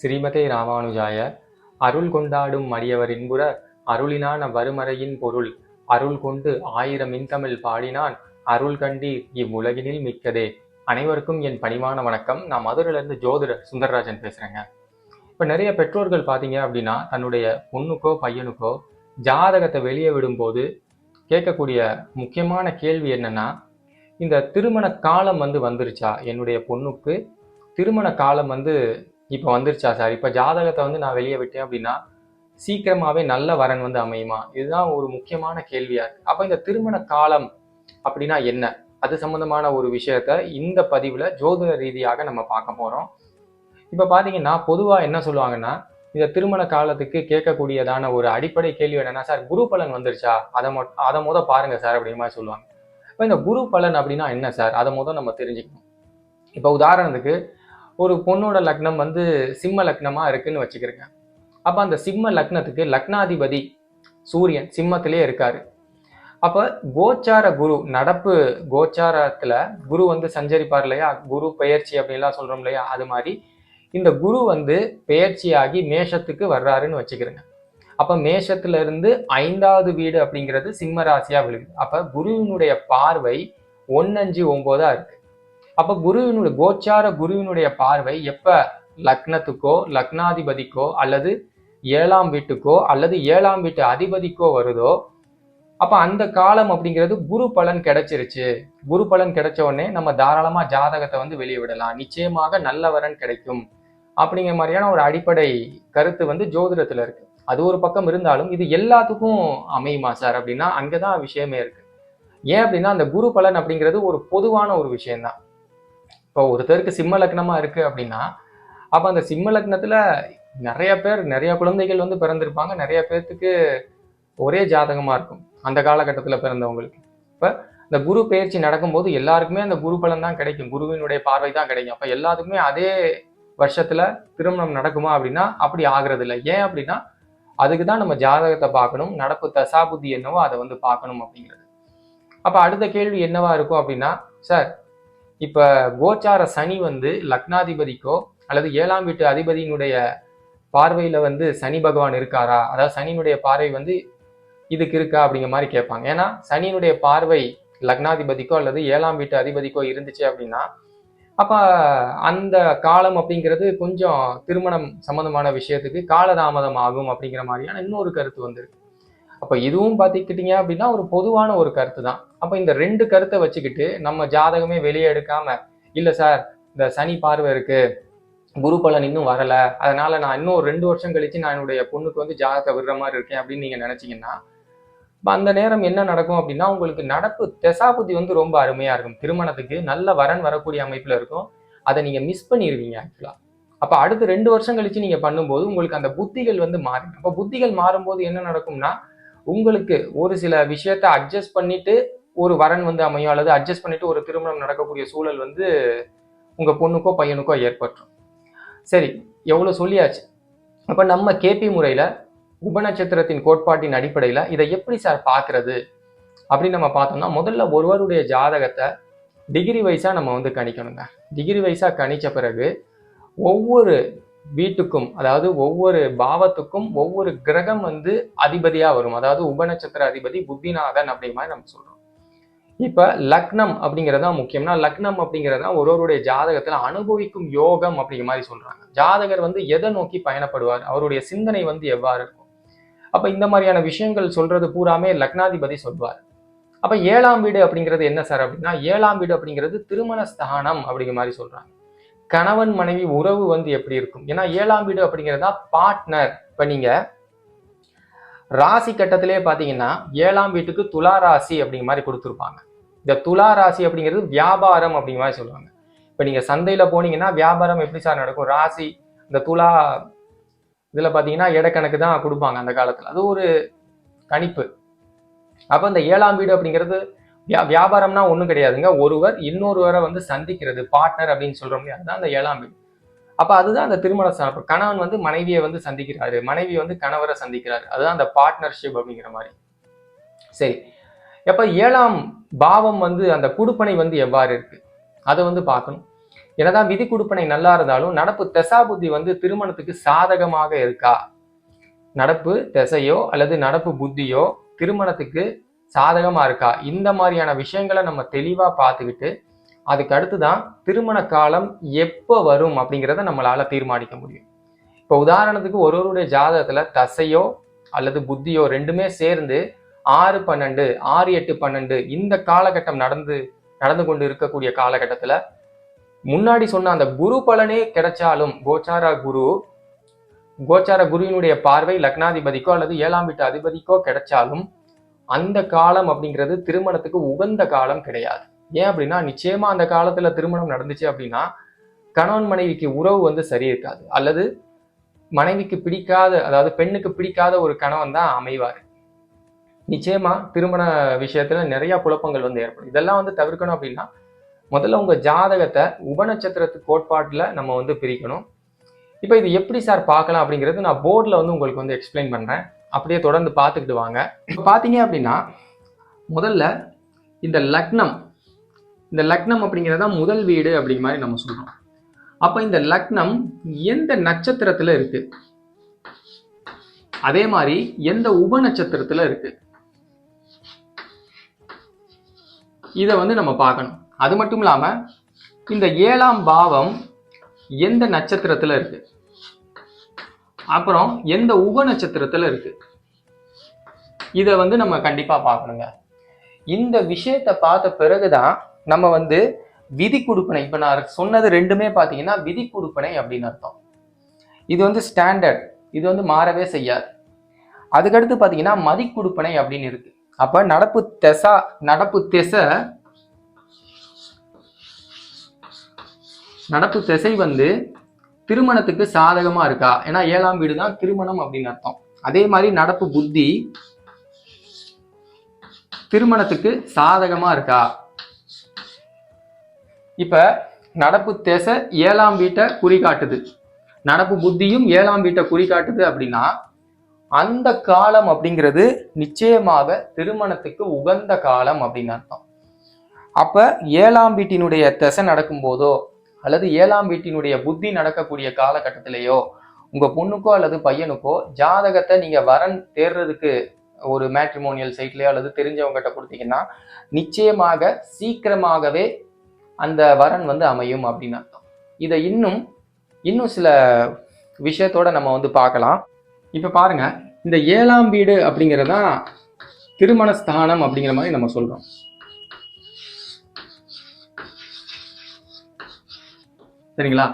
ஸ்ரீமதே ராமானுஜாய. அருள் கொண்டாடும் அடியவர் இன்புற அருளினான வறுமறையின் பொருள். அருள் கொண்டு ஆயிரம் இன்தமிழ் பாடினான் அருள் கண்டீர் இவ்வுலகினில் மிக்கதே. அனைவருக்கும் என் பணிவான வணக்கம். நான் மதுரையிலேருந்து ஜோதிடர் சுந்தரராஜன் பேசுகிறேங்க இப்போ நிறைய பெற்றோர்கள் பார்த்தீங்க அப்படின்னா தன்னுடைய பொண்ணுக்கோ பையனுக்கோ ஜாதகத்தை வெளியே விடும்போது கேட்கக்கூடிய முக்கியமான கேள்வி என்னன்னா இந்த திருமண காலம் வந்து வந்துருச்சா? என்னுடைய பொண்ணுக்கு திருமண காலம் வந்து இப்போ வந்துருச்சா சார்? இப்போ ஜாதகத்தை வந்து நான் வெளியே விட்டேன் அப்படின்னா சீக்கிரமாகவே நல்ல வரன் வந்து அமையுமா? இதுதான் ஒரு முக்கியமான கேள்வியா இருக்கு. அப்போ இந்த திருமண காலம் அப்படின்னா என்ன? அது சம்பந்தமான ஒரு விஷயத்த இந்த பதிவில் ஜோதிட ரீதியாக நம்ம பார்க்க போகிறோம் இப்போ பார்த்தீங்கன்னா பொதுவாக என்ன சொல்லுவாங்கன்னா இந்த திருமண காலத்துக்கு கேட்கக்கூடியதான ஒரு அடிப்படை கேள்வி என்னன்னா சார் குரு பலன் வந்துருச்சா? அதை மொ அதை முத பாருங்க சார் அப்படிங்கிற மாதிரி சொல்லுவாங்க. இப்போ இந்த குரு பலன் அப்படின்னா என்ன சார்? அதை முத நம்ம தெரிஞ்சுக்கணும். இப்போ உதாரணத்துக்கு ஒரு பொண்ணோட லக்னம் வந்து சிம்ம லக்னமாக இருக்குன்னு வச்சுக்கிறேங்க. அப்போ அந்த சிம்ம லக்னத்துக்கு லக்னாதிபதி சூரியன் சிம்மத்திலே இருக்கார். அப்போ கோச்சார குரு நடப்பு கோச்சாரத்தில் குரு வந்து சஞ்சரிப்பார் இல்லையா? குரு பெயர்ச்சி அப்படின்லாம் சொல்கிறோம் இல்லையா? அது மாதிரி இந்த குரு வந்து பெயர்ச்சியாகி மேஷத்துக்கு வர்றாருன்னு வச்சுக்கிறேங்க. அப்போ மேஷத்துல இருந்து ஐந்தாவது வீடு அப்படிங்கிறது சிம்ம ராசியாக விழுகுது. அப்போ குருவினுடைய பார்வை ஒன்னஞ்சு ஒம்போதாக இருக்குது அப்ப குருவினுடைய கோச்சார குருவினுடைய பார்வை எப்ப? லக்னத்துக்கோ லக்னாதிபதிக்கோ அல்லது ஏழாம் வீட்டுக்கோ அல்லது ஏழாம் வீட்டு அதிபதிக்கோ வருதோ அப்ப அந்த காலம் அப்படிங்கிறது குரு பலன் கிடைச்சிருச்சு. குரு பலன் கிடைச்ச உடனே நம்ம தாராளமா ஜாதகத்தை வந்து வெளியே விடலாம். நிச்சயமாக நல்ல வரன் கிடைக்கும். அப்படிங்கிற மாதிரியான ஒரு அடிப்படை கருத்து வந்து ஜோதிடத்துல இருக்கு. அது ஒரு பக்கம் இருந்தாலும் இது எல்லாத்துக்கும் அமையுமா சார் அப்படின்னா அங்கதான் விஷயமே இருக்கு. ஏன் அப்படின்னா அந்த குரு பலன் அப்படிங்கிறது ஒரு பொதுவான ஒரு விஷயம்தான். இப்போ ஒருத்தருக்கு சிம்ம லக்னமாக இருக்குது அப்படின்னா அப்போ அந்த சிம்ம லக்னத்தில் நிறைய பேர் நிறைய குழந்தைகள் வந்து பிறந்திருப்பாங்க. நிறைய பேர்த்துக்கு ஒரே ஜாதகமாக இருக்கும் அந்த காலகட்டத்தில் பிறந்தவங்களுக்கு. இப்போ இந்த குரு பயிற்சி நடக்கும்போது எல்லாருக்குமே அந்த குரு பலன் தான் கிடைக்கும். குருவினுடைய பார்வை தான் கிடைக்கும். அப்போ எல்லாத்துக்குமே அதே வருஷத்தில் திருமணம் நடக்குமா அப்படின்னா அப்படி ஆகிறது இல்லை ஏன் அப்படின்னா அதுக்கு தான் நம்ம ஜாதகத்தை பார்க்கணும். நடப்பு தசாபுத்தி என்னவோ அதை வந்து பார்க்கணும் அப்படிங்கிறது. அப்போ அடுத்த கேள்வி என்னவா இருக்கும் அப்படின்னா சார் இப்ப கோச்சார சனி வந்து லக்னாதிபதிக்கோ அல்லது ஏழாம் வீட்டு அதிபதியினுடைய பார்வையில வந்து சனி பகவான் இருக்காரா? அதாவது சனியினுடைய பார்வை வந்து இதுக்கு இருக்கா அப்படிங்கிற மாதிரி கேட்பாங்க. ஏன்னா சனியினுடைய பார்வை லக்னாதிபதிக்கோ அல்லது ஏழாம் வீட்டு அதிபதிக்கோ இருந்துச்சு அப்படின்னா அப்ப அந்த காலம் அப்படிங்கிறது கொஞ்சம் திருமணம் சம்பந்தமான விஷயத்துக்கு காலதாமதம் ஆகும் அப்படிங்கிற மாதிரியான இன்னொரு கருத்து வந்திருக்கு. அப்போ இதுவும் பார்த்துக்கிட்டீங்க அப்படின்னா ஒரு பொதுவான ஒரு கருத்து தான் அப்போ இந்த ரெண்டு கருத்தை வச்சுக்கிட்டு நம்ம ஜாதகமே வெளியே எடுக்காம இல்ல சார் இந்த சனி பார்வை இருக்கு குரு பலன் இன்னும் வரல அதனால நான் இன்னும் ரெண்டு வருஷம் கழிச்சு நான் என்னுடைய பொண்ணுக்கு வந்து ஜாதகத்தை விடுற மாதிரி இருக்கேன் அப்படின்னு நீங்க நினைச்சீங்கன்னா அந்த நேரம் என்ன நடக்கும் அப்படின்னா உங்களுக்கு நடப்பு தசாபுத்தி வந்து ரொம்ப அருமையா இருக்கும். திருமணத்துக்கு நல்ல வரன் வரக்கூடிய அமைப்புல இருக்கும். அதை நீங்க மிஸ் பண்ணிடுவீங்க ஆக்சுவலா அப்ப அடுத்து ரெண்டு வருஷம் கழிச்சு நீங்க பண்ணும்போது உங்களுக்கு அந்த புத்திகள் வந்து மாறும். அப்ப புத்திகள் மாறும்போது என்ன நடக்கும்னா உங்களுக்கு ஒரு சில விஷயத்த அட்ஜஸ்ட் பண்ணிட்டு ஒரு வரன் வந்து அமையும் அல்லது அட்ஜஸ்ட் பண்ணிட்டு ஒரு திருமணம் நடக்கக்கூடிய சூழல் வந்து உங்க பொண்ணுக்கோ பையனுக்கோ ஏற்பட்டுரும். சரி எவ்வளோ சொல்லியாச்சு? அப்ப நம்ம கேபி முறையில உபநட்சத்திரத்தின் கோட்பாட்டின் அடிப்படையில இதை எப்படி சார் பார்க்கிறது அப்படின்னு நம்ம பார்த்தோம்னா முதல்ல ஒருவருடைய ஜாதகத்தை டிகிரி வைஸா நம்ம வந்து கணிக்கணுங்க. டிகிரி வைஸா கணிச்ச பிறகு ஒவ்வொரு வீட்டுக்கும் அதாவது ஒவ்வொரு பாவத்துக்கும் ஒவ்வொரு கிரகம் வந்து அதிபதியா வரும். அதாவது உபநட்சத்திர அதிபதி புத்திநாதன் அப்படி மாதிரி நம்ம சொல்றோம். இப்ப லக்னம் அப்படிங்கிறதா முக்கியம்னா லக்னம் அப்படிங்கிறதா ஒருவருடைய ஜாதகத்துல அனுபவிக்கும் யோகம் அப்படிங்கிற மாதிரி சொல்றாங்க. ஜாதகர் வந்து எதை நோக்கி பயணப்படுவார்? அவருடைய சிந்தனை வந்து எவ்வாறு இருக்கும்? அப்ப இந்த மாதிரியான விஷயங்கள் சொல்றது பூராமே லக்னாதிபதி சொல்வார். அப்ப ஏழாம் வீடு அப்படிங்கிறது என்ன சார் அப்படின்னா ஏழாம் வீடு அப்படிங்கிறது திருமண ஸ்தானம் அப்படிங்கிற மாதிரி சொல்றாங்க. கணவன் மனைவி உறவு வந்து எப்படி இருக்கும்? ஏன்னா ஏழாம் வீடு அப்படிங்கிறதா பார்ட்னர் இப்ப நீங்க ராசி கட்டத்திலே பாத்தீங்கன்னா ஏழாம் வீட்டுக்கு துலா ராசி அப்படிங்கிற மாதிரி கொடுத்துருப்பாங்க. இந்த துலா ராசி அப்படிங்கிறது வியாபாரம் அப்படிங்கிற மாதிரி சொல்லுவாங்க. இப்ப நீங்க சந்தையில போனீங்கன்னா வியாபாரம் எப்படி சார் நடக்கும்? ராசி இந்த துலா இதுல பாத்தீங்கன்னா இடக்கணக்கு தான் கொடுப்பாங்க அந்த காலத்துல. அது ஒரு கணிப்பு. அப்ப இந்த ஏழாம் வீடு அப்படிங்கிறது வியா வியாபாரம்னா ஒன்றும் கிடையாதுங்க. ஒருவர் இன்னொருவரை வந்து சந்திக்கிறது பார்ட்னர் அப்படின்னு சொல்கிறோம் இல்லையா? அதுதான் அந்த ஏழாம் வீடு. அப்போ அதுதான் அந்த திருமண சார்பு கணவன் வந்து மனைவியை வந்து சந்திக்கிறாரு. மனைவி வந்து கணவரை சந்திக்கிறாரு. அதுதான் அந்த பார்ட்னர்ஷிப் அப்படிங்கிற மாதிரி. சரி. எப்போ ஏழாம் பாவம் வந்து அந்த குடுப்பனை வந்து எவ்வாறு இருக்கு? அதை வந்து பார்க்கணும். என்னதான் விதி கொடுப்பனை நல்லா இருந்தாலும் நடப்பு தசாபுத்தி வந்து திருமணத்துக்கு சாதகமாக இருக்கா? நடப்பு திசையோ அல்லது நடப்பு புத்தியோ திருமணத்துக்கு சாதகமா இருக்கா? இந்த மாதிரியான விஷயங்களை நம்ம தெளிவா பார்த்துக்கிட்டு அதுக்கு அடுத்து தான் திருமண காலம் எப்போ வரும் அப்படிங்கிறத நம்மளால தீர்மானிக்க முடியும். இப்போ உதாரணத்துக்கு ஒருவருடைய ஜாதகத்துல தசையோ அல்லது புத்தியோ ரெண்டுமே சேர்ந்து ஆறு பன்னெண்டு ஆறு எட்டு பன்னெண்டு இந்த காலகட்டம் நடந்து நடந்து கொண்டு இருக்கக்கூடிய காலகட்டத்துல முன்னாடி சொன்ன அந்த குரு பலனே கிடைச்சாலும் கோச்சார குரு கோச்சார குருவினுடைய பார்வை லக்னாதிபதிக்கோ அல்லது ஏழாம் வீட்டு அதிபதிக்கோ கிடைச்சாலும் அந்த காலம் அப்படிங்கிறது திருமணத்துக்கு உகந்த காலம் கிடையாது. ஏன் அப்படின்னா நிச்சயமா அந்த காலத்துல திருமணம் நடந்துச்சு அப்படின்னா கணவன் மனைவிக்கு உறவு வந்து சரி இருக்காது அல்லது மனைவிக்கு பிடிக்காத அதாவது பெண்ணுக்கு பிடிக்காத ஒரு கணவன் தான் அமைவார். நிச்சயமா திருமண விஷயத்துல நிறைய குழப்பங்கள் வந்து ஏற்படும். இதெல்லாம் வந்து தவிர்க்கணும் அப்படின்னா முதல்ல உங்க ஜாதகத்தை உபநட்சத்திரத்து கோட்பாட்டுல நம்ம வந்து பிரிக்கணும். இப்போ இது எப்படி சார் பார்க்கலாம் அப்படிங்கிறது நான் போர்டில் வந்து உங்களுக்கு வந்து எக்ஸ்பிளைன் பண்ணுறேன் அப்படியே தொடர்ந்து பார்த்துக்கிட்டு வாங்க இப்போ பார்த்தீங்க அப்படின்னா முதல்ல இந்த லக்னம் இந்த லக்னம் அப்படிங்கிறது தான் முதல் வீடு அப்படிங்கிற மாதிரி நம்ம சொல்கிறோம் அப்போ இந்த லக்னம் எந்த நட்சத்திரத்தில் இருக்கு? அதே மாதிரி எந்த உப நட்சத்திரத்தில் இருக்கு? இதை வந்து நம்ம பார்க்கணும். அது மட்டும் இல்லாமல் இந்த ஏழாம் பாவம் எந்த நட்சத்திரத்தில் இருக்குது அப்புறம் எந்த உப நட்சத்திரத்துல இருக்கு? இதை வந்து நம்ம கண்டிப்பா பார்க்கணுங்க. இந்த விஷயத்தை பார்த்த பிறகுதான் நம்ம வந்து விதி கொடுப்பனை இப்ப நான் சொன்னது ரெண்டுமே பார்த்தீங்கன்னா விதி கொடுப்பனை அப்படின்னு அர்த்தம். இது வந்து ஸ்டாண்டர்ட் இது வந்து மாறவே செய்யாது. அதுக்கடுத்து பார்த்தீங்கன்னா மதி கொடுப்பனை அப்படின்னு இருக்கு. அப்ப நடப்பு தெசா நடப்பு திசை நடப்பு திசை வந்து திருமணத்துக்கு சாதகமா இருக்கா? ஏன்னா ஏழாம் வீடு தான் திருமணம் அப்படின்னு அர்த்தம். அதே மாதிரி நடப்பு புத்தி திருமணத்துக்கு சாதகமா இருக்கா? இப்ப நடப்பு திசை ஏழாம் வீட்டை குறிகாட்டுது. நடப்பு புத்தியும் ஏழாம் வீட்டை குறிகாட்டுது அப்படின்னா அந்த காலம் அப்படிங்கிறது நிச்சயமாக திருமணத்துக்கு உகந்த காலம் அப்படின்னு அர்த்தம். அப்ப ஏழாம் வீட்டினுடைய திசை நடக்கும் போதோ அல்லது ஏழாம் வீட்டினுடைய புத்தி நடக்கக்கூடிய காலகட்டத்திலேயோ உங்க பொண்ணுக்கோ அல்லது பையனுக்கோ ஜாதகத்தை நீங்க வரன் தேர்றதுக்கு ஒரு மேட்ரிமோனியல் சைட்லயோ அல்லது தெரிஞ்சவங்ககிட்ட கொடுத்தீங்கன்னா நிச்சயமாக சீக்கிரமாகவே அந்த வரன் வந்து அமையும் அப்படின்னு அர்த்தம். இதை இன்னும் இன்னும் சில விஷயத்தோட நம்ம வந்து பார்க்கலாம். இப்போ பாருங்க இந்த ஏழாம் வீடு அப்படிங்கிறதான் திருமண ஸ்தானம் அப்படிங்கிற மாதிரி நம்ம சொல்கிறோம் சரிங்களா?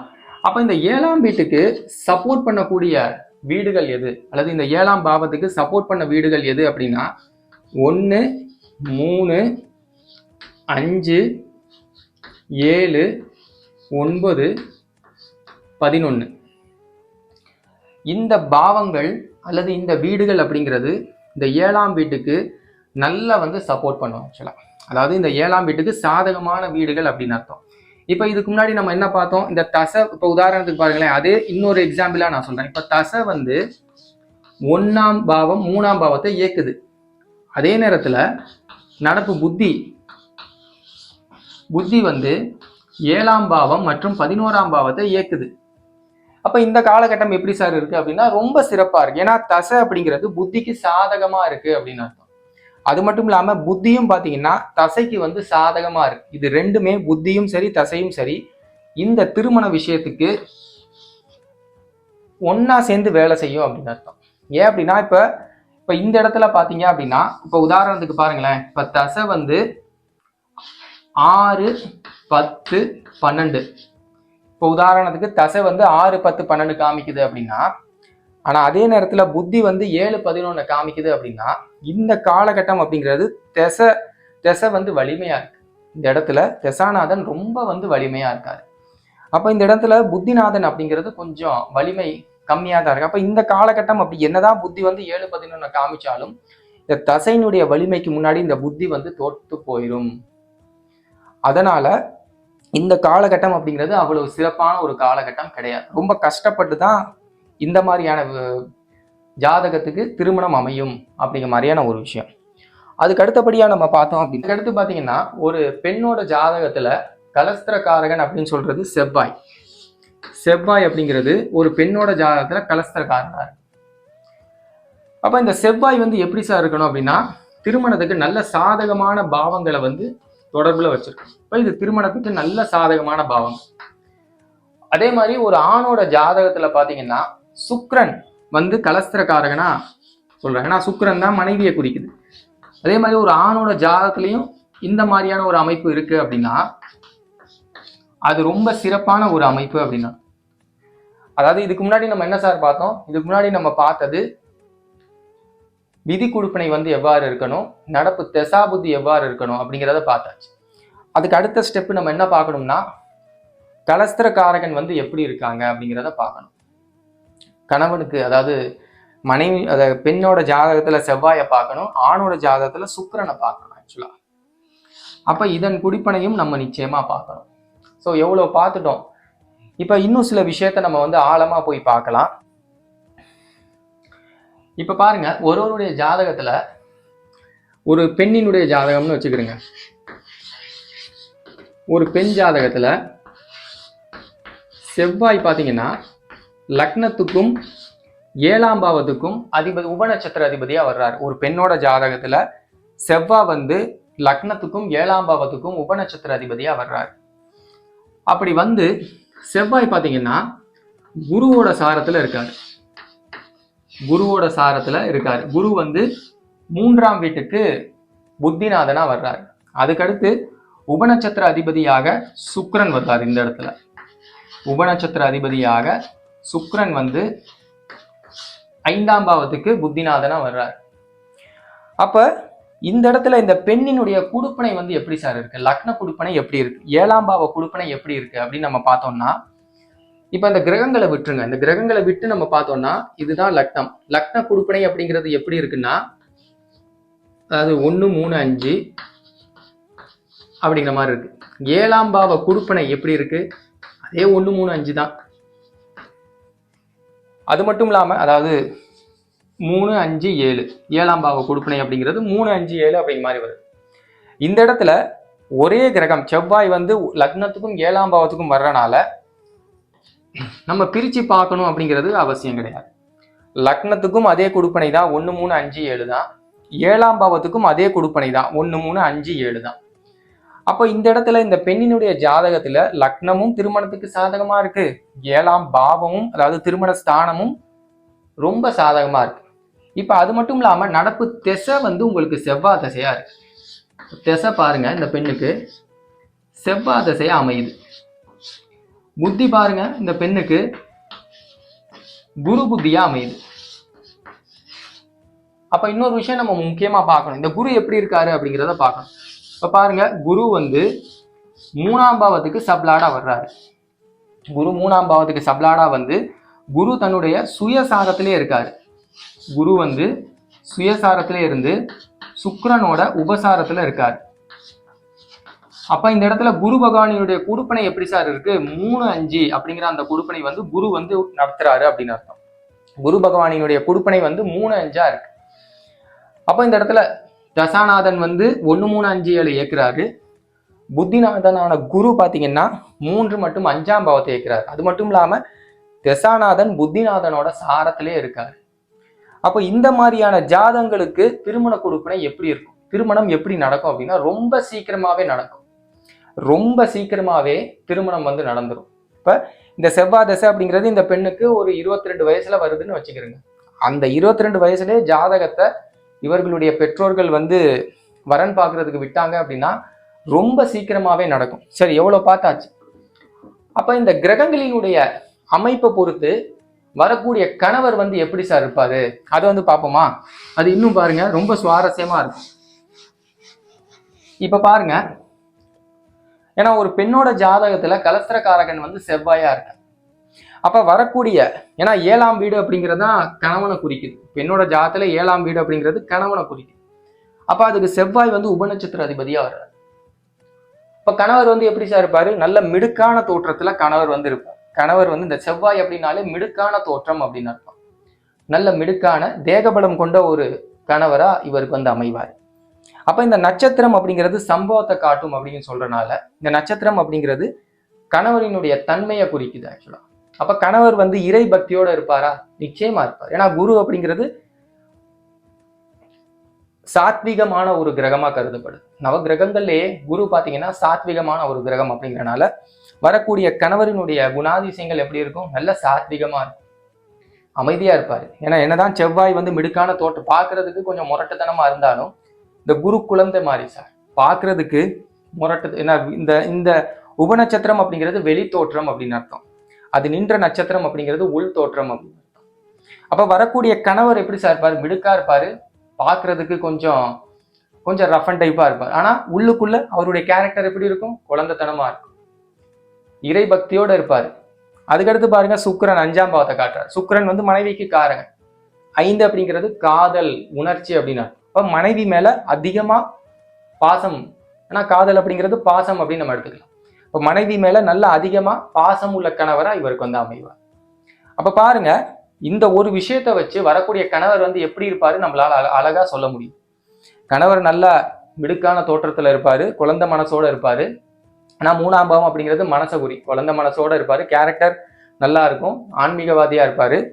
அப்போ இந்த ஏழாம் வீட்டுக்கு சப்போர்ட் பண்ணக்கூடிய வீடுகள் எது? அல்லது இந்த ஏழாம் பாவத்துக்கு சப்போர்ட் பண்ண வீடுகள் எது அப்படின்னா ஒன்று மூணு அஞ்சு ஏழு ஒன்பது பதினொன்று இந்த பாவங்கள் அல்லது இந்த வீடுகள் அப்படிங்கிறது இந்த ஏழாம் வீட்டுக்கு நல்லா வந்து சப்போர்ட் பண்ணும் ஆக்சுவலாக அதாவது இந்த ஏழாம் வீட்டுக்கு சாதகமான வீடுகள் அப்படின்னு அர்த்தம். இப்போ இதுக்கு முன்னாடி நம்ம என்ன பார்த்தோம்? இந்த தசை இப்போ உதாரணத்துக்கு பாருங்களேன். அதே இன்னொரு எக்ஸாம்பிளாக நான் சொல்கிறேன் இப்போ தசை வந்து ஒன்றாம் பாவம் மூணாம் பாவத்தை இயக்குது. அதே நேரத்தில் நடப்பு புத்தி புத்தி வந்து ஏழாம் பாவம் மற்றும் பதினோராம் பாவத்தை இயக்குது. அப்போ இந்த காலகட்டம் எப்படி சார் இருக்குது அப்படின்னா ரொம்ப சிறப்பாக இருக்குது ஏன்னா தசை அப்படிங்கிறது புத்திக்கு சாதகமாக இருக்குது அப்படின்னு அர்த்தம். அது மட்டும் இல்லாமல் புத்தியும் பார்த்தீங்கன்னா தசைக்கு வந்து சாதகமாக இருக்கு இது ரெண்டுமே புத்தியும் சரி தசையும் சரி. இந்த திருமண விஷயத்துக்கு ஒன்றா சேர்ந்து வேலை செய்யும் அப்படின்னு அர்த்தம். ஏன் அப்படின்னா இப்போ இப்போ இந்த இடத்துல பார்த்தீங்க அப்படின்னா இப்போ உதாரணத்துக்கு பாருங்களேன். இப்போ தசை வந்து ஆறு பத்து பன்னெண்டு. இப்போ உதாரணத்துக்கு தசை வந்து ஆறு பத்து பன்னெண்டு காமிக்குது அப்படின்னா ஆனால் அதே நேரத்தில் புத்தி வந்து ஏழு பதினொன்று காமிக்குது அப்படின்னா இந்த காலகட்டம் அப்படிங்கிறது திசை திசை வந்து வலிமையாக இருக்கு. இந்த இடத்துல திசாநாதன் ரொம்ப வந்து வலிமையாக இருக்காரு. அப்போ இந்த இடத்துல புத்திநாதன் அப்படிங்கிறது கொஞ்சம் வலிமை கம்மியாக தான் இருக்கு. அப்போ இந்த காலகட்டம் அப்படி என்னதான் புத்தி வந்து ஏழு பதினொன்று காமிச்சாலும் இந்த தசையினுடைய வலிமைக்கு முன்னாடி இந்த புத்தி வந்து தோற்று போயிடும் அதனால இந்த காலகட்டம் அப்படிங்கிறது அவ்வளவு சிறப்பான ஒரு காலகட்டம் கிடையாது. ரொம்ப கஷ்டப்பட்டு தான் இந்த மாதிரியான ஜாதகத்துக்கு திருமணம் அமையும் அப்படிங்கிற மாதிரியான ஒரு விஷயம். அதுக்கு அடுத்தபடியாக நம்ம பார்த்தோம் அப்படின்னு அடுத்து பார்த்தீங்கன்னா ஒரு பெண்ணோட ஜாதகத்தில் கலஸ்திரகாரகன் அப்படின்னு சொல்றது செவ்வாய். செவ்வாய் அப்படிங்கிறது ஒரு பெண்ணோட ஜாதகத்தில் கலஸ்திரக்காரனாக இருக்கு அப்போ இந்த செவ்வாய் வந்து எப்படி சார் இருக்கணும் அப்படின்னா திருமணத்துக்கு நல்ல சாதகமான பாவங்களை வந்து தொடர்பில் வச்சிருக்கு இப்போ இது திருமணத்துக்கு நல்ல சாதகமான பாவம். அதே மாதிரி ஒரு ஆணோட ஜாதகத்தில் பார்த்தீங்கன்னா சுக்ரன் வந்து கலஸ்திரக்காரகனா சொல்றாங்க. ஏன்னா சுக்ரன் தான் மனைவியை குறிக்குது. அதே மாதிரி ஒரு ஆணோட ஜாதகத்திலையும் இந்த மாதிரியான ஒரு அமைப்பு இருக்கு அப்படின்னா அது ரொம்ப சிறப்பான ஒரு அமைப்பு அப்படின்னா. அதாவது இதுக்கு முன்னாடி நம்ம என்ன சார் பார்த்தோம்? இதுக்கு முன்னாடி நம்ம பார்த்தது விதி குடுப்பினை வந்து எவ்வாறு இருக்கணும்? நடப்பு தெசாபுத்தி எவ்வாறு இருக்கணும்? அப்படிங்கிறத பார்த்தாச்சு. அதுக்கு அடுத்த ஸ்டெப் நம்ம என்ன பார்க்கணும்னா கலஸ்திரக்காரகன் வந்து எப்படி இருக்காங்க அப்படிங்கிறத பார்க்கணும். கணவனுக்கு அதாவது மனைவி அதாவது பெண்ணோட ஜாதகத்துல செவ்வாயை பார்க்கணும் ஆணோட ஜாதகத்துல சுக்கரனை பார்க்கணும் ஆக்சுவலா அப்ப இதன் குடிப்பனையும் நம்ம நிச்சயமா பார்க்கணும். ஸோ எவ்வளோ பார்த்துட்டோம்? இப்போ இன்னும் சில விஷயத்த நம்ம வந்து ஆழமா போய் பார்க்கலாம். இப்ப பாருங்க ஒருவருடைய ஜாதகத்துல ஒரு பெண்ணினுடைய ஜாதகம்னு வச்சுக்கிறோங்க ஒரு பெண் ஜாதகத்துல செவ்வாய் பார்த்தீங்கன்னா லக்னத்துக்கும் ஏழாம் பாவத்துக்கும் அதிபதி உபநட்சத்திர அதிபதியாக வர்றார். ஒரு பெண்ணோட ஜாதகத்தில் செவ்வாய் வந்து லக்னத்துக்கும் ஏழாம் பாவத்துக்கும் உபநட்சத்திர அதிபதியாக வர்றாரு. அப்படி வந்து செவ்வாய் பார்த்தீங்கன்னா குருவோட சாரத்தில் இருக்கார். குருவோட சாரத்தில் இருக்கார். குரு வந்து மூன்றாம் வீட்டுக்கு புத்திநாதனாக வர்றாரு. அதுக்கடுத்து உபநட்சத்திர அதிபதியாக சுக்ரன் வர்றார் இந்த இடத்துல. உபநட்சத்திர அதிபதியாக சுக்ரன் வந்து ஐந்தாம் பாவத்துக்கு புத்திநாதனா வர்றார். அப்ப இந்த இடத்துல இந்த பெண்ணினுடைய குடுப்பனை வந்து எப்படி சார் இருக்கு? லக்ன குடுப்பனை எப்படி இருக்கு? ஏழாம் பாவ குடுப்பனை எப்படி இருக்கு அப்படின்னு நம்ம பார்த்தோம்னா இப்ப இந்த கிரகங்களை விட்டுருங்க. இந்த கிரகங்களை விட்டு நம்ம பார்த்தோம்னா இதுதான் லக்னம். லக்ன குடுப்பனை அப்படிங்கிறது எப்படி இருக்குன்னா அதாவது ஒன்று மூணு அஞ்சு அப்படிங்கிற மாதிரி இருக்கு. ஏழாம் பாவ குடுப்பனை எப்படி இருக்கு? அதே ஒன்று மூணு அஞ்சு தான். அது மட்டும் இல்லாமல் அதாவது மூணு அஞ்சு ஏழு. ஏழாம் பாவ கொடுப்பினை அப்படிங்கிறது மூணு அஞ்சு ஏழு அப்படிங்கிற மாதிரி வருது இந்த இடத்துல ஒரே கிரகம் செவ்வாய் வந்து லக்னத்துக்கும் ஏழாம் பாவத்துக்கும் வர்றனால நம்ம பிரித்து பார்க்கணும் அப்படிங்கிறது அவசியம் கிடையாது. லக்னத்துக்கும் அதே கொடுப்பனை தான் ஒன்று மூணு அஞ்சு ஏழு தான். ஏழாம் பாவத்துக்கும் அதே கொடுப்பனை தான் ஒன்று மூணு அஞ்சு ஏழு தான். அப்போ இந்த இடத்துல இந்த பெண்ணினுடைய ஜாதகத்துல லக்னமும் திருமணத்துக்கு சாதகமா இருக்கு. ஏழாம் பாவமும் அதாவது திருமண ஸ்தானமும் ரொம்ப சாதகமா இருக்கு. இப்ப அது மட்டும் இல்லாம நடப்பு திசை வந்து உங்களுக்கு செவ்வாய் திசையா இருக்கு. திசை பாருங்க இந்த பெண்ணுக்கு. செவ்வாய் திசையா அமையுது. புத்தி பாருங்க இந்த பெண்ணுக்கு. குரு புத்தியா அமையுது. அப்ப இன்னொரு விஷயம் நம்ம முக்கியமா பார்க்கணும். இந்த குரு எப்படி இருக்காரு அப்படிங்கிறத பார்க்கணும். இப்போ பாருங்க குரு வந்து மூணாம் பாவத்துக்கு சப்லாடா வர்றாரு. குரு மூணாம் பாவத்துக்கு சப்லாடா வந்து குரு தன்னுடைய சுயசாரத்திலே இருக்காரு. குரு வந்து சுயசாரத்திலே இருந்து சுக்கரனோட உபசாரத்துல இருக்காரு. அப்ப இந்த இடத்துல குரு பகவானினுடைய குடுப்பனை எப்படி சார் இருக்கு? மூணு அஞ்சு அப்படிங்கிற அந்த குடுப்பனை வந்து குரு வந்து நடத்துறாரு அப்படின்னு அர்த்தம். குரு பகவானினுடைய குடுப்பனை வந்து மூணு அஞ்சா இருக்கு. அப்ப இந்த இடத்துல தசாநாதன் வந்து ஒன்று மூணு அஞ்சு ஏழு ஏற்கிறாரு புத்திநாதனான குரு பார்த்தீங்கன்னா மூன்று மற்றும் அஞ்சாம் பாவத்தை ஏற்கிறாரு அது மட்டும் இல்லாமல் தசாநாதன் புத்திநாதனோட சாரத்திலே இருக்கார். அப்போ இந்த மாதிரியான ஜாதங்களுக்கு திருமண கொடுப்பினை எப்படி இருக்கும்? திருமணம் எப்படி நடக்கும் அப்படின்னா ரொம்ப சீக்கிரமாகவே நடக்கும். ரொம்ப சீக்கிரமாகவே திருமணம் வந்து நடந்துரும். இப்போ இந்த செவ்வாய் தசை அப்படிங்கிறது இந்த பெண்ணுக்கு ஒரு இருபத்தி ரெண்டு வயசுல வருதுன்னு வச்சுக்கிறேங்க. அந்த இருபத்தி ரெண்டு வயசுலேயே ஜாதகத்தை இவர்களுடைய பெற்றோர்கள் வந்து வரன் பார்க்கறதுக்கு விட்டாங்க அப்படின்னா ரொம்ப சீக்கிரமாகவே நடக்கும். சரி எவ்வளோ பார்த்தாச்சு? அப்போ இந்த கிரகங்களினுடைய அமைப்பை பொறுத்து வரக்கூடிய கணவர் வந்து எப்படி சார் இருப்பாரு? அதை வந்து பார்ப்போமா? அது இன்னும் பாருங்க ரொம்ப சுவாரஸ்யமா இருக்கும். இப்ப பாருங்க ஏன்னா ஒரு பெண்ணோட ஜாதகத்துல கலஸ்திரகாரகன் வந்து செவ்வாயா இருக்கு அப்போ வரக்கூடிய ஏன்னா ஏழாம் வீடு அப்படிங்கிறது தான் கணவனை குறிக்குது. பெண்ணோட ஜாதத்தில் ஏழாம் வீடு அப்படிங்கிறது கணவனை குறிக்குது. அப்போ அதுக்கு செவ்வாய் வந்து உபநட்சத்திர அதிபதியாக வர்றாரு. இப்போ கணவர் வந்து எப்படி சார் இருப்பாரு? நல்ல மிடுக்கான தோற்றத்தில் கணவர் வந்து இருப்பார். கணவர் வந்து இந்த செவ்வாய் அப்படின்னாலே மிடுக்கான தோற்றம் அப்படின்னு அர்த்தம். நல்ல மிடுக்கான தேகபலம் கொண்ட ஒரு கணவரா இவருக்கு வந்து அமைவார். அப்ப இந்த நட்சத்திரம் அப்படிங்கிறது சம்பவத்தை காட்டும் அப்படின்னு சொல்றனால இந்த நட்சத்திரம் அப்படிங்கிறது கணவரினுடைய தன்மையை குறிக்குது ஆக்சுவலா அப்ப கணவர் வந்து இறை பக்தியோட இருப்பாரா? நிச்சயமா இருப்பார். ஏன்னா குரு அப்படிங்கிறது சாத்விகமான ஒரு கிரகமா கருதப்படுது நவ கிரகங்கள்லயே குரு பாத்தீங்கன்னா சாத்விகமான ஒரு கிரகம் அப்படிங்கிறனால வரக்கூடிய கணவரினுடைய குணாதிசயங்கள் எப்படி இருக்கும்? நல்ல சாத்விகமா இருக்கும். அமைதியா இருப்பாரு. ஏன்னா என்னதான் செவ்வாய் வந்து மிடுக்கான தோட்டம் பாக்குறதுக்கு கொஞ்சம் முரட்டுத்தனமா இருந்தாலும் இந்த குரு குழந்தை மாதிரி சார். பாக்குறதுக்கு முரட்டு ஏன்னா இந்த இந்த உபநட்சத்திரம் அப்படிங்கிறது வெளி தோற்றம் அப்படின்னு அர்த்தம். அது நின்ற நட்சத்திரம் அப்படிங்கிறது உள் தோற்றம் அப்படின்னு அப்போ அப்ப வரக்கூடிய கணவர் எப்படி சார் இருப்பாரு? மிடுக்கா இருப்பாரு. பார்க்குறதுக்கு கொஞ்சம் கொஞ்சம் ரஃப் அண்ட் டைப்பா இருப்பார். ஆனா உள்ளுக்குள்ள அவருடைய கேரக்டர் எப்படி இருக்கும்? குழந்தைத்தனமா இருக்கும். இறை பக்தியோட இருப்பாரு. அதுக்கடுத்து பாருங்க சுக்கரன் அஞ்சாம் பாவத்தை காட்டுறார். சுக்கரன் வந்து மனைவிக்கு காரங்க ஐந்து அப்படிங்கிறது காதல் உணர்ச்சி அப்படின்னா அப்ப மனைவி மேல அதிகமா பாசம். ஆனா காதல் அப்படிங்கிறது பாசம் அப்படின்னு நம்ம எடுத்துக்கலாம். இப்போ மனைவி மேலே நல்ல அதிகமாக பாசம் உள்ள கணவராக இவருக்கு வந்து அமைவார். அப்போ பாருங்க இந்த ஒரு விஷயத்த வச்சு வரக்கூடிய கணவர் வந்து எப்படி இருப்பாரு நம்மளால அழ- சொல்ல முடியும். கணவர் நல்ல மிடுக்கான தோற்றத்தில் இருப்பார் குழந்தை மனசோட இருப்பார். ஆனால் மூணாம் பாவம் அப்படிங்கிறது மனச குறி குழந்தை மனசோட இருப்பார் கேரக்டர் நல்லா இருக்கும் ஆன்மீகவாதியாக இருப்பார்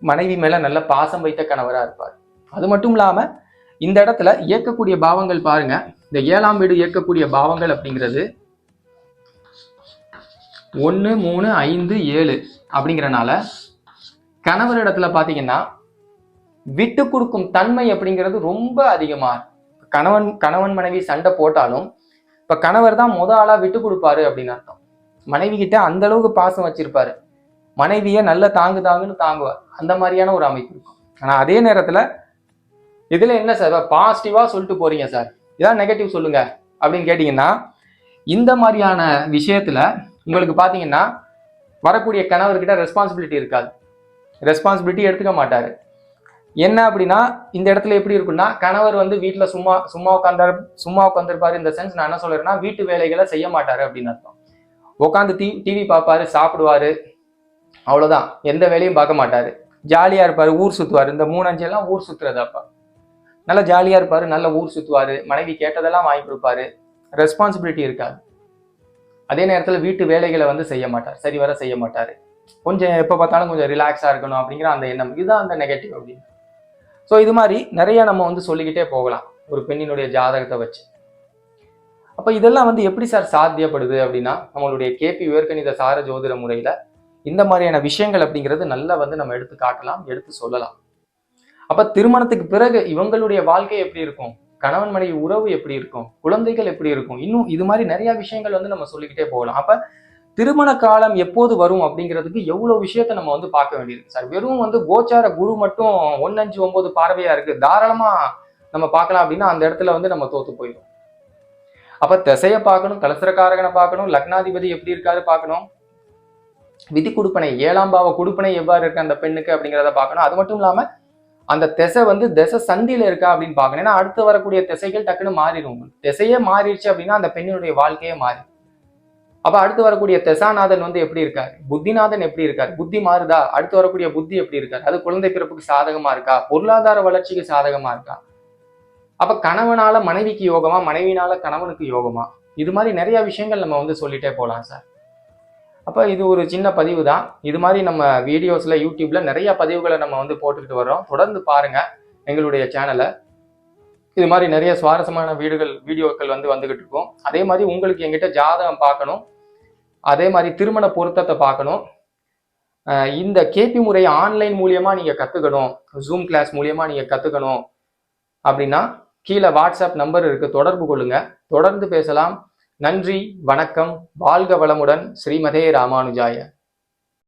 மனைவி மேலே நல்ல பாசம் வைத்த கணவராக இருப்பார். அது மட்டும் இல்லாமல் இந்த இடத்துல இயக்கக்கூடிய பாவங்கள் பாருங்க இந்த ஏழாம் வீடு இயக்கக்கூடிய பாவங்கள் அப்படிங்கிறது ஒன்று மூணு ஐந்து ஏழு அப்படிங்கிறனால கணவர் இடத்துல பார்த்தீங்கன்னா விட்டு கொடுக்கும் தன்மை அப்படிங்கிறது ரொம்ப அதிகமாக கணவன் கணவன் மனைவி சண்டை போட்டாலும் இப்போ கணவர் தான் முத ஆளாக விட்டு கொடுப்பாரு அப்படின்னு அர்த்தம். மனைவி கிட்ட அந்த அளவுக்கு பாசம் வச்சிருப்பாரு. மனைவியை நல்ல தாங்கு தாங்குன்னு தாங்குவார். அந்த மாதிரியான ஒரு அமைப்பு இருக்கும். ஆனால் அதே நேரத்தில் இதில் என்ன சார்? பாசிட்டிவாக சொல்லிட்டு போறீங்க சார். இதான் நெகட்டிவ் சொல்லுங்க அப்படின்னு கேட்டீங்கன்னா இந்த மாதிரியான விஷயத்துல உங்களுக்கு பார்த்தீங்கன்னா வரக்கூடிய கணவர்கிட்ட ரெஸ்பான்சிபிலிட்டி இருக்காது. ரெஸ்பான்சிபிலிட்டி எடுத்துக்க மாட்டார். என்ன அப்படின்னா இந்த இடத்துல எப்படி இருக்குன்னா கணவர் வந்து வீட்டில் சும்மா சும்மா உட்காந்தார் சும்மா உட்காந்துருப்பாரு இந்த சென்ஸ் நான் என்ன சொல்றேன்னா வீட்டு வேலைகளை செய்ய மாட்டாரு அப்படின்னு அர்த்தம். உட்காந்து டி டிவி பார்ப்பாரு சாப்பிடுவாரு அவ்வளோதான் எந்த வேலையும் பார்க்க மாட்டாரு. ஜாலியாக இருப்பார் ஊர் சுற்றுவார் இந்த மூணு அஞ்சு எல்லாம் ஊர் சுத்துறது அப்பா நல்லா ஜாலியாக இருப்பார் நல்ல ஊர் சுற்றுவார் மனைவி கேட்டதெல்லாம் வாங்கி கொடுப்பாரு. ரெஸ்பான்சிபிலிட்டி இருக்காது. அதே நேரத்தில் வீட்டு வேலைகளை வந்து செய்ய மாட்டார். சரி வர செய்ய மாட்டார். கொஞ்சம் எப்போ பார்த்தாலும் கொஞ்சம் ரிலாக்ஸாக இருக்கணும் அப்படிங்கிற அந்த எண்ணம். இதுதான் அந்த நெகட்டிவ் அப்படின்னு. ஸோ இது மாதிரி நிறைய நம்ம வந்து சொல்லிக்கிட்டே போகலாம். ஒரு பெண்ணினுடைய ஜாதகத்தை வச்சு. அப்போ இதெல்லாம் வந்து எப்படி சார் சாத்தியப்படுது அப்படின்னா நம்மளுடைய கேபி உயர்கணித சார ஜோதிட முறையில் இந்த மாதிரியான விஷயங்கள் அப்படிங்கிறது நல்லா வந்து நம்ம எடுத்து காட்டலாம் எடுத்து சொல்லலாம். அப்போ திருமணத்துக்கு பிறகு இவங்களுடைய வாழ்க்கை எப்படி இருக்கும்? கணவன் மனைவி உறவு எப்படி இருக்கும்? குழந்தைகள் எப்படி இருக்கும்? இன்னும் இது மாதிரி நிறைய விஷயங்கள் வந்து நம்ம சொல்லிக்கிட்டே போகலாம். அப்ப திருமண காலம் எப்போது வரும் அப்படிங்கிறதுக்கு எவ்வளவு விஷயத்த நம்ம வந்து பார்க்க வேண்டியிருக்கு? சார் வெறும் வந்து கோச்சார குரு மட்டும் ஒன்னு அஞ்சு ஒன்பது பார்வையா இருக்கு. தாராளமா நம்ம பார்க்கலாம் அப்படின்னா அந்த இடத்துல வந்து நம்ம தோத்து போயிடும். அப்ப திசையை பார்க்கணும் கலசரக்காரகனை பார்க்கணும் லக்னாதிபதி எப்படி இருக்காரு பார்க்கணும். விதி கொடுப்பனை ஏழாம் பாவ கொடுப்பனை எவ்வாறு இருக்கு அந்த பெண்ணுக்கு அப்படிங்கிறத பார்க்கணும். அது மட்டும் இல்லாம அந்த திசை வந்து திசை சந்தியில இருக்கா அப்படின்னு பார்க்கணும். ஏன்னா அடுத்து வரக்கூடிய திசைகள் டக்குன்னு மாறிடும் திசையே மாறிடுச்சு அப்படின்னா அந்த பெண்ணினுடைய வாழ்க்கையே மாறி அப்ப அடுத்து வரக்கூடிய தெசாநாதன் வந்து எப்படி இருக்காரு? புத்திநாதன் எப்படி இருக்காரு? புத்தி மாறுதா? அடுத்து வரக்கூடிய புத்தி எப்படி இருக்காரு? அது குழந்தை பிறப்புக்கு சாதகமா இருக்கா? பொருளாதார வளர்ச்சிக்கு சாதகமா இருக்கா? அப்ப கணவனால மனைவிக்கு யோகமா மனைவினால கணவனுக்கு யோகமா? இது மாதிரி நிறைய விஷயங்கள் நம்ம வந்து சொல்லிட்டே போகலாம் சார். அப்போ இது ஒரு சின்ன பதிவு தான் இது மாதிரி நம்ம வீடியோஸில் யூடியூப்பில் நிறைய பதிவுகளை நம்ம வந்து போட்டுக்கிட்டு வர்றோம். தொடர்ந்து பாருங்கள் எங்களுடைய சேனலை இது மாதிரி நிறைய சுவாரஸ்யமான வீடுகள் வீடியோக்கள் வந்து வந்துக்கிட்டு இருக்கும். அதே மாதிரி உங்களுக்கு எங்கிட்ட ஜாதகம் பார்க்கணும். அதே மாதிரி திருமண பொருத்தத்தை பார்க்கணும். இந்த கேபி முறை ஆன்லைன் மூலியமா நீங்க கத்துக்கணும். ஜூம் கிளாஸ் மூலியமா நீங்க கத்துக்கணும். அப்படின்னா கீழே வாட்ஸ்அப் நம்பர் இருக்கு. தொடர்பு கொள்ளுங்க. தொடர்ந்து பேசலாம். நன்றி வணக்கம் வாழ்க வளமுடன் ஸ்ரீமதே ராமானுஜாய.